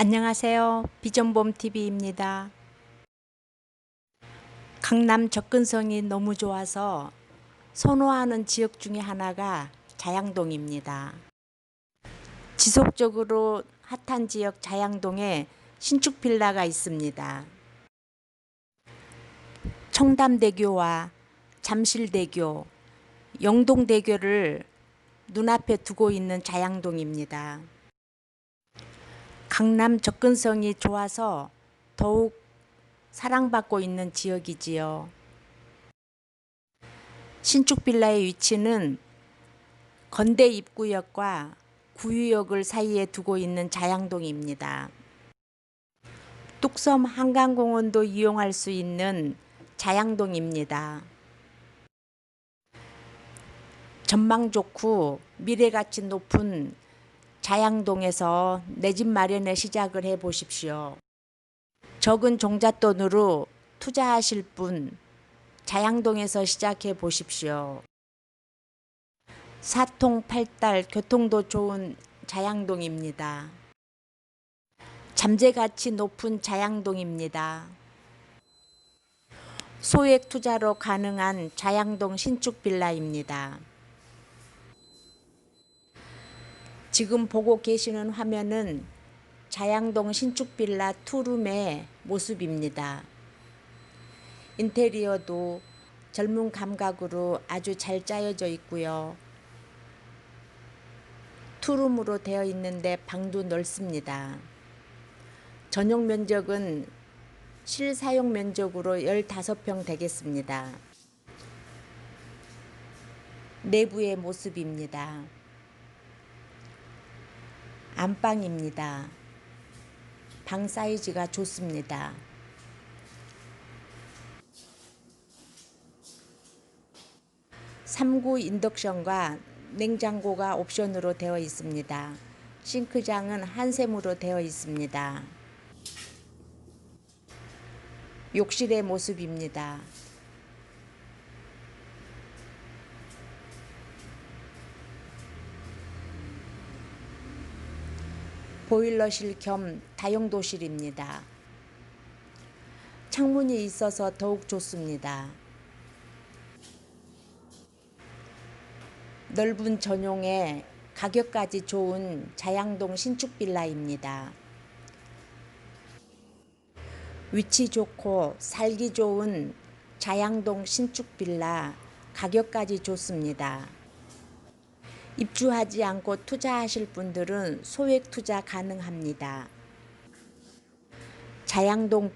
안녕하세요. 비전봄TV입니다. 강남 접근성이 너무 좋아서 선호하는 지역 중에 하나가 자양동입니다. 지속적으로 핫한 지역 자양동에 신축 빌라가 있습니다. 청담대교와 잠실대교, 영동대교를 눈앞에 두고 있는 자양동입니다. 강남 접근성이 좋아서 더욱 사랑받고 있는 지역이지요. 신축 빌라의 위치는 건대 입구역과 구유역을 사이에 두고 있는 자양동입니다. 뚝섬 한강공원도 이용할 수 있는 자양동입니다. 전망 좋고 미래가치 높은 자양동에서 내 집 마련의 시작을 해 보십시오. 적은 종잣돈으로 투자하실 분 자양동에서 시작해 보십시오. 사통팔달 교통도 좋은 자양동입니다. 잠재 가치 높은 자양동입니다. 소액 투자로 가능한 자양동 신축 빌라입니다. 지금 보고 계시는 화면은 자양동 신축 빌라 투룸의 모습입니다. 인테리어도 젊은 감각으로 아주 잘 짜여져 있고요. 투룸으로 되어 있는데 방도 넓습니다. 전용 면적은 실사용 면적으로 15평 되겠습니다. 내부의 모습입니다. 안방입니다. 방 사이즈가 좋습니다. 삼구 인덕션과 냉장고가 옵션으로 되어 있습니다. 싱크장은 한샘으로 되어 있습니다. 욕실의 모습입니다. 보일러실 겸 다용도실입니다. 창문이 있어서 더욱 좋습니다. 넓은 전용에 가격까지 좋은 자양동 신축 빌라입니다. 위치 좋고 살기 좋은 자양동 신축 빌라 가격까지 좋습니다. 입주하지 않고 투자하실 분들은 소액 투자 가능합니다. 자양동